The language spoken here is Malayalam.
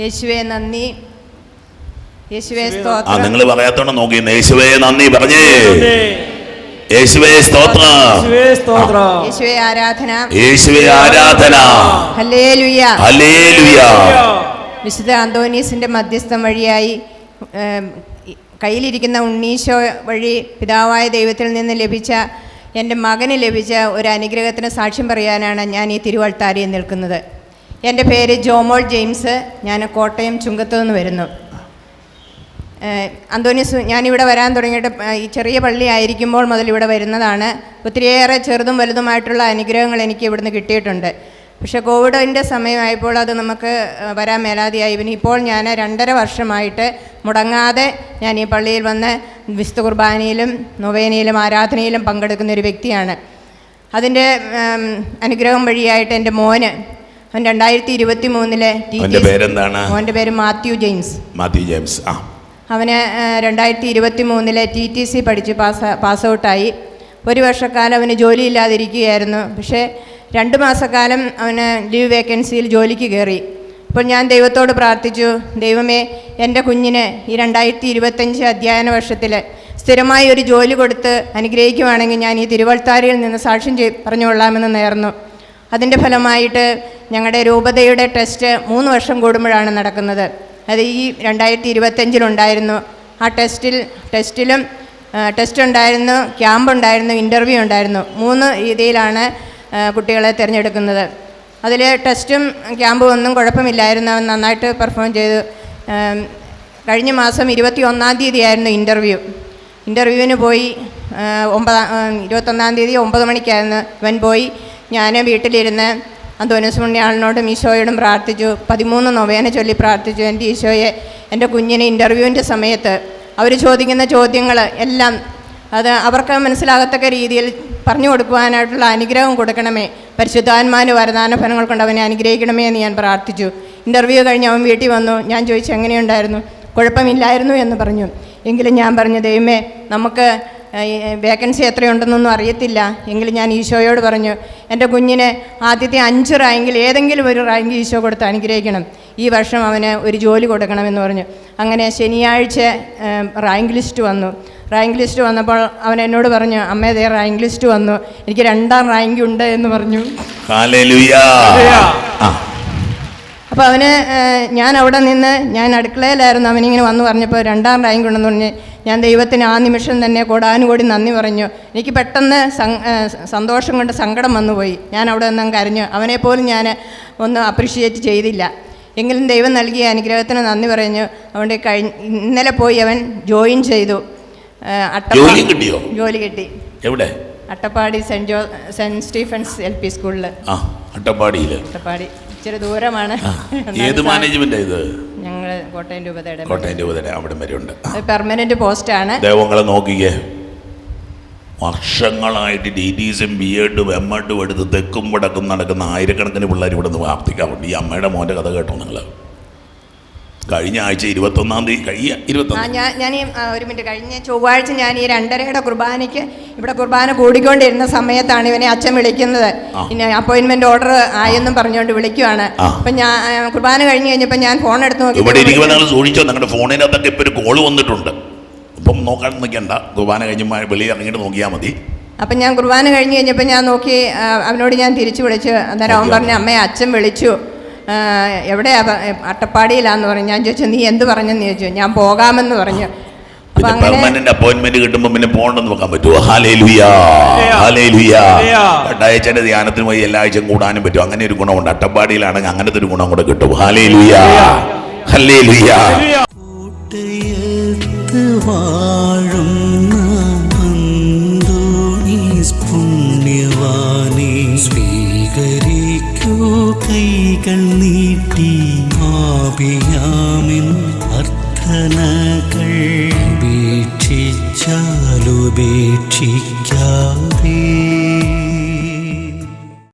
യേശുവെ നന്ദി. യേശുവേ ആ സ്തോത്രം. നിങ്ങൾ പറയാത്തോണ്ട് നോക്കി യേശുവേ നന്ദി പറഞ്ഞേ. യേശുവേ സ്തോത്ര. യേശുവേ സ്തോത്രം. യേശുവേ ആരാധന. യേശുവേ ആരാധന. ഹല്ലേലൂയ. ഹല്ലേലൂയ. വിശുദ്ധ അന്തോനീസിന്റെ മധ്യസ്ഥം വഴിയായി ഏം, കയ്യിലിരിക്കുന്ന ഉണ്ണീശോ വഴി പിതാവായ ദൈവത്തിൽ നിന്ന് ലഭിച്ച എന്റെ മകന് ലഭിച്ച ഒരു അനുഗ്രഹത്തിന് സാക്ഷ്യം പറയാനാണ് ഞാൻ ഈ തിരുവൾത്താരിയിൽ നിൽക്കുന്നത്. എന്റെ പേര് ജോമോൾ ജെയിംസ്. ഞാൻ കോട്ടയം ചുങ്കത്തു നിന്ന് വരുന്നു. അന്തോണീസ് ഞാനിവിടെ വരാൻ തുടങ്ങിയിട്ട് ഈ ചെറിയ പള്ളി ആയിരിക്കുമ്പോൾ മുതൽ ഇവിടെ വരുന്നതാണ്. ഒത്തിരിയേറെ ചെറുതും വലുതുമായിട്ടുള്ള അനുഗ്രഹങ്ങൾ എനിക്ക് ഇവിടുന്ന് കിട്ടിയിട്ടുണ്ട്. പക്ഷേ കോവിഡിന്റെ സമയമായപ്പോൾ അത് നമുക്ക് വരാൻ മേലാതെയായി. പിന്നെ ഇപ്പോൾ ഞാൻ രണ്ടര വർഷമായിട്ട് മുടങ്ങാതെ ഞാൻ ഈ പള്ളിയിൽ വന്ന് വിശുദ്ധ കുർബാനയിലും നൊവേനയിലും ആരാധനയിലും പങ്കെടുക്കുന്ന ഒരു വ്യക്തിയാണ്. അതിന്റെ അനുഗ്രഹം വഴിയായിട്ട് എന്റെ മോന് അവൻ രണ്ടായിരത്തി ഇരുപത്തി മൂന്നിലെ അവന്റെ പേരെന്താണ്? അവന്റെ പേര് മാത്യു ജെയിംസ്. മാത്യു ജെയിംസ് ആ. അവന് രണ്ടായിരത്തി ഇരുപത്തി മൂന്നിലെ ടി. ടി. സി. പഠിച്ച് പാസ് പാസ് ഔട്ടായി ഒരു വർഷക്കാലം അവന് ജോലിയില്ലാതിരിക്കുകയായിരുന്നു. പക്ഷേ രണ്ട് മാസക്കാലം അവന് ലീവ് വേക്കൻസിയിൽ ജോലിക്ക് കയറി. അപ്പോൾ ഞാൻ ദൈവത്തോട് പ്രാർത്ഥിച്ചു ദൈവമേ എന്റെ കുഞ്ഞിന് ഈ രണ്ടായിരത്തി ഇരുപത്തഞ്ച് അധ്യയന വർഷത്തിൽ സ്ഥിരമായി ഒരു ജോലി കൊടുത്ത് അനുഗ്രഹിക്കുവാണെങ്കിൽ ഞാൻ ഈ തിരുവൾത്താരയിൽ നിന്ന് സാക്ഷ്യം ചെയ് പറഞ്ഞുകൊള്ളാമെന്ന് നേർന്നു. അതിന്റെ ഫലമായിട്ട് ഞങ്ങളുടെ രൂപതയുടെ ടെസ്റ്റ് മൂന്ന് വർഷം കൂടുമ്പോഴാണ് നടക്കുന്നത്. അത് ഈ രണ്ടായിരത്തി ഇരുപത്തഞ്ചിലുണ്ടായിരുന്നു ആ ടെസ്റ്റിൽ ടെസ്റ്റിലും ടെസ്റ്റ് ഉണ്ടായിരുന്നു ക്യാമ്പ് ഉണ്ടായിരുന്നു ഇന്റർവ്യൂ ഉണ്ടായിരുന്നു. മൂന്ന് രീതിയിലാണ് കുട്ടികളെ തിരഞ്ഞെടുക്കുന്നത്. അതിൽ ടെസ്റ്റും ക്യാമ്പും ഒന്നും കുഴപ്പമില്ലായിരുന്നു. അവൻ നന്നായിട്ട് പെർഫോം ചെയ്തു. കഴിഞ്ഞ മാസം ഇരുപത്തി ഒന്നാം തീയതി ആയിരുന്നു ഇന്റർവ്യൂ ഇന്റർവ്യൂവിന് പോയി ഒമ്പതാം ഇരുപത്തൊന്നാം തീയതി ഒമ്പത് മണിക്കായിരുന്നു ഇവൻ പോയി. ഞാൻ വീട്ടിലിരുന്ന് അന്തോനസ് പുണ്യാളിനോടും ഈശോയോടും പ്രാർത്ഥിച്ചു. പതിമൂന്ന് നൊവേന ചൊല്ലി പ്രാർത്ഥിച്ചു. എന്റെ ഈശോയെ എന്റെ കുഞ്ഞിന് ഇന്റർവ്യൂവിന്റെ സമയത്ത് അവർ ചോദിക്കുന്ന ചോദ്യങ്ങൾ എല്ലാം അത് അവർക്ക് മനസ്സിലാകത്തക്ക രീതിയിൽ പറഞ്ഞു കൊടുക്കുവാനായിട്ടുള്ള അനുഗ്രഹം കൊടുക്കണമേ. പരിശുദ്ധാത്മാന് വരദാന ഫലങ്ങൾ കൊണ്ട് അവനെ അനുഗ്രഹിക്കണമേ എന്ന് ഞാൻ പ്രാർത്ഥിച്ചു. ഇന്റർവ്യൂ കഴിഞ്ഞ് അവൻ വീട്ടിൽ വന്നു. ഞാൻ ചോദിച്ചു എങ്ങനെയുണ്ടായിരുന്നു? കുഴപ്പമില്ലായിരുന്നു? എന്ന് പറഞ്ഞു. എങ്കിലും ഞാൻ പറഞ്ഞു ദൈവമേ നമുക്ക് വേക്കൻസി എത്രയുണ്ടെന്നൊന്നും അറിയത്തില്ല. എങ്കിലും ഞാൻ ഈശോയോട് പറഞ്ഞു എന്റെ കുഞ്ഞിന് ആദ്യത്തെ അഞ്ച് റാങ്കിൽ ഏതെങ്കിലും ഒരു റാങ്ക് ഈശോ കൊടുത്ത് അനുഗ്രഹിക്കണം. ഈ വർഷം അവന് ഒരു ജോലി കൊടുക്കണമെന്ന് പറഞ്ഞു. അങ്ങനെ ശനിയാഴ്ച റാങ്ക് ലിസ്റ്റ് വന്നു. റാങ്ക് ലിസ്റ്റ് വന്നപ്പോൾ അവൻ എന്നോട് പറഞ്ഞു അമ്മേ ദേ റാങ്ക് ലിസ്റ്റ് വന്നു. എനിക്ക് രണ്ടാം റാങ്ക് ഉണ്ട് എന്ന് പറഞ്ഞു. അപ്പോൾ അവന് ഞാൻ അവിടെ നിന്ന് ഞാൻ അടുക്കളയിലായിരുന്നു അവനിങ്ങനെ വന്ന് പറഞ്ഞപ്പോൾ രണ്ടാം റാങ്ക് ഉണ്ടെന്ന് പറഞ്ഞ് ഞാൻ ദൈവത്തിന് ആ നിമിഷം തന്നെ കോടാനുകൂടി നന്ദി പറഞ്ഞു. എനിക്ക് പെട്ടെന്ന് സന്തോഷം കൊണ്ട് സങ്കടം വന്നുപോയി. ഞാൻ അവിടെ നിന്നും കരഞ്ഞു. അവനെപ്പോലും ഞാൻ ഒന്നും അപ്രിഷിയേറ്റ് ചെയ്തില്ല. എങ്കിലും ദൈവം നൽകിയ അനുഗ്രഹത്തിന് നന്ദി പറഞ്ഞു. അതുകൊണ്ട് കഴിഞ്ഞ ഇന്നലെ പോയി അവൻ ജോയിൻ ചെയ്തു. ജോലി കിട്ടിയോ? ജോലി കിട്ടി. എവിടെ? Attappadi saint Jo saint Stephen's L P സ്കൂളിൽ. അട്ടപ്പാടിയിൽ അട്ടപ്പാടി. ഇച്ചിരി ദൂരമാണ്. ഏത് മാനേജ്മെന്റ് ഇത്? ഞങ്ങൾ കോട്ടയം രൂപതയുടെ കോട്ടയം രൂപതയുടെ അവിടെ വരെ ഉണ്ട്. പെർമനന്റ് പോസ്റ്റാണ് ദൈവങ്ങളെ നോക്കിക്കേ. വർഷങ്ങളായിട്ട് ഡി ഡി സിയും ബി എഡും എം എഡും എടുത്ത് തെക്കും വടക്കും നടക്കുന്ന ആയിരക്കണക്കിന് പിള്ളേർ ഇവിടെ നിന്ന് പ്രാർത്ഥിക്കാറുണ്ട്. ഈ അമ്മയുടെ മോന്റെ കഥ കേട്ടോ നിങ്ങൾ. കഴിഞ്ഞ ആഴ്ച ഇരുപത്തൊന്നാം തീയതി കഴിയ ഇരുപത്തൊന്ന് ഞാൻ ഞാൻ ഈ ആ, ഒരു മിനിറ്റ്. കഴിഞ്ഞ ചൊവ്വാഴ്ച ഞാൻ ഈ രണ്ടരയുടെ കുർബാനയ്ക്ക് ഇവിടെ കുർബാന കൂടിക്കൊണ്ടിരുന്ന സമയത്താണ് ഇവനെ അച്ഛൻ വിളിക്കുന്നത്. ആ. പിന്നെ അപ്പോയിന്റ്മെന്റ് ഓർഡർ ആയെന്നും പറഞ്ഞുകൊണ്ട് വിളിക്കുവാണ്. ആ. അപ്പം ഞാൻ ആ, കുർബാന കഴിഞ്ഞ് കഴിഞ്ഞപ്പോൾ ഞാൻ ഫോൺ എടുത്ത് നോക്കി ഇവിടെ ഇരിക്കുമ്പോൾ നിങ്ങൾ സൂക്ഷിച്ചോ നിങ്ങളുടെ ഫോണിനകത്തൊക്കെ ഇപ്പോൾ ഒരു കോൾ വന്നിട്ടുണ്ട്. ഇപ്പം നോക്കാൻ നിൽക്കണ്ട കുർബാന കഴിഞ്ഞ് മ- വെളിയിൽ ഇറങ്ങിയിട്ട് നോക്കിയാൽ മതി. അപ്പം ഞാൻ കുർബാന കഴിഞ്ഞ് കഴിഞ്ഞപ്പോൾ ഞാൻ നോക്കി ആ, അവനോട് ഞാൻ തിരിച്ചു വിളിച്ചു. അന്നേരം അവൻ. പറഞ്ഞു അമ്മയെ അച്ഛൻ വിളിച്ചു. എവിടെയാ അട്ടപ്പാടിയിലാന്ന് പറഞ്ഞു. ഞാൻ ചോദിച്ചു നീ എന്ത് പറഞ്ഞെന്ന്? ചോദിച്ചു. ഞാൻ പോകാമെന്ന് പറഞ്ഞു. പിന്നെ പെർമനന്റ് അപ്പോയിന്റ്മെന്റ് കിട്ടുമ്പോൾ പിന്നെ പോകണമെന്ന് പറ്റുമോ? ധ്യാനത്തിന് പോയി എല്ലാ ആഴ്ചയും കൂടാനും പറ്റും അങ്ങനെ ഒരു ഗുണമുണ്ട്. അട്ടപ്പാടിയിലാണെങ്കിൽ അങ്ങനത്തെ ഒരു ഗുണം കൂടെ കിട്ടും.